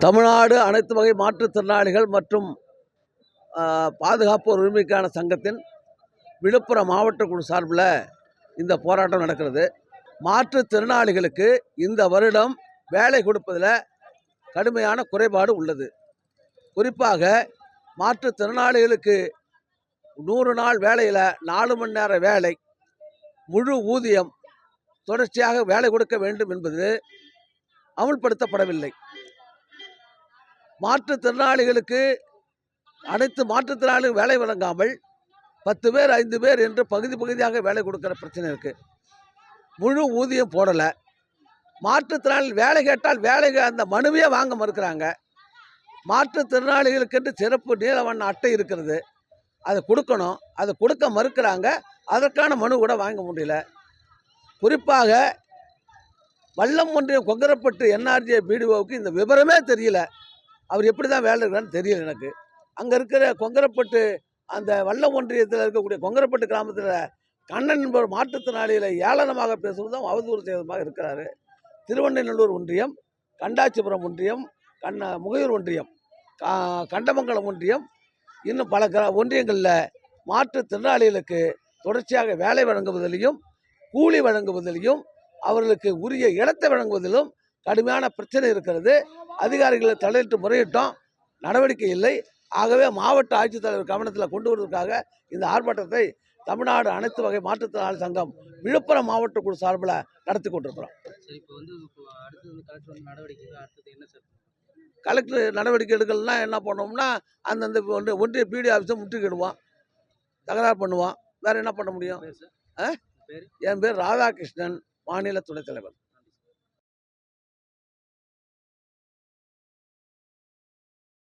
தமிழ்நாடு அனைத்து வகை மாற்றுத்திறனாளிகள் மற்றும் ஆ, பாதுகாப்போர் உரிமைக்கான சங்கத்தின் விழுப்புரம் மாவட்ட குழு சார்பில் இந்த போராட்டம் நடக்கிறது. மாற்றுத்திறனாளிகளுக்கு இந்த வருடம் வேலை கொடுப்பதில் கடுமையான குறைபாடு உள்ளது. குறிப்பாக மாற்றுத்திறனாளிகளுக்கு நூறு நாள் வேலையில் நாலு மணி நேர வேலை முழு ஊதியம் தொடர்ச்சியாக வேலை கொடுக்க வேண்டும் என்பது அமுல்படுத்தப்படவில்லை. மாற்றுத்திறனாளிகளுக்கு அனைத்து மாற்றுத்திறனாளிகள் வேலை வழங்காமல் பத்து பேர் ஐந்து பேர் என்று பகுதி பகுதியாக வேலை கொடுக்குற பிரச்சனை இருக்குது முழு ஊதியம் போடலை. மாற்றுத்திறனாளி வேலை கேட்டால் வேலை அந்த மனுவையே வாங்க மறுக்கிறாங்க. மாற்றுத்திறனாளிகளுக்கென்று சிறப்பு நீலவண்ண அட்டை இருக்கிறது. அதை கொடுக்கணும். அதை கொடுக்க மறுக்கிறாங்க. அதற்கான மனு கூட வாங்க முடியல. குறிப்பாக வல்லம் ஒன்றியம் கொங்கரப்பட்டு என்ஆர்ஜே பிடிஓவுக்கு இந்த விவரமே தெரியல. அவர் எப்படி தான் வேலை இருக்கிறான்னு தெரியல எனக்கு. அங்கே இருக்கிற கொங்கரப்பட்டு அந்த வல்லம் ஒன்றியத்தில் இருக்கக்கூடிய கொங்கரப்பட்டு கிராமத்தில் கண்ணன் என்பவர் மாற்றுத்திறனாளிகளை ஏளனமாக பேசுவது தான் அவதூறு செய்வதாக இருக்கிறாரு. திருவண்ணநல்லூர் ஒன்றியம் கண்டாச்சிபுரம் ஒன்றியம் கண்ண முகையூர் ஒன்றியம் கண்டமங்கலம் ஒன்றியம். இன்னும் பல கிரா ஒன்றியங்களில் மாற்றுத்திறனாளிகளுக்கு தொடர்ச்சியாக வேலை வழங்குவதிலையும் கூலி வழங்குவதிலையும் அவர்களுக்கு உரிய இடத்தை வழங்குவதிலும் கடுமையான பிரச்சனை இருக்கிறது. அதிகாரிகளை தலையிட்டு முறையிட்டோம். நடவடிக்கை இல்லை. ஆகவே மாவட்ட ஆட்சித்தலைவர் கவனத்தில் கொண்டு வருவதற்காக இந்த ஆர்ப்பாட்டத்தை தமிழ்நாடு அனைத்து வகை மாற்றுத்திறனாளி சங்கம் விழுப்புரம் மாவட்ட குழு சார்பில் நடத்தி கொண்டிருக்கிறோம். கலெக்டர் நடவடிக்கை எடுக்கலைன்னா என்ன பண்ணோம்னா அந்தந்த ஒன்றிய ஒன்றிய பிடி ஆஃபீஸை முற்றுகிடுவோம் தகராறு பண்ணுவோம். வேற என்ன பண்ண முடியும்? என் பேர் ராதாகிருஷ்ணன் மாநில துணைத் தலைவர்.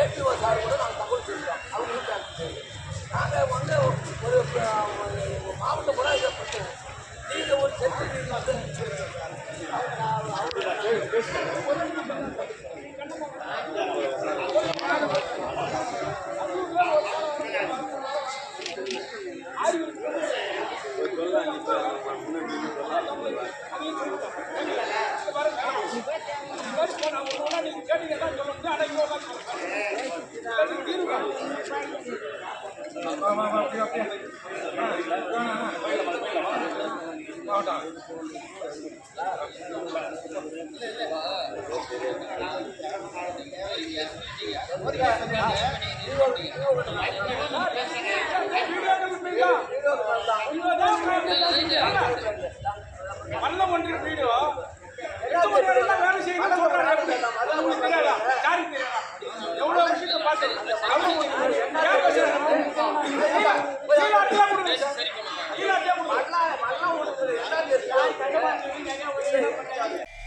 ஏடிஓ சார் கூட நாங்கள் தகவல் சொல்கிறோம் அவங்களும் நாங்கள் வந்து ஒரு மாவட்டம் கூட இதை பண்ணுவோம் நீங்கள் ஒரு சென்று நீங்கள் வந்து கேட்டீங்கன்னா சொல்லுங்க. ஆனால் இவ்வளோ போயிடலாம் Obrigado.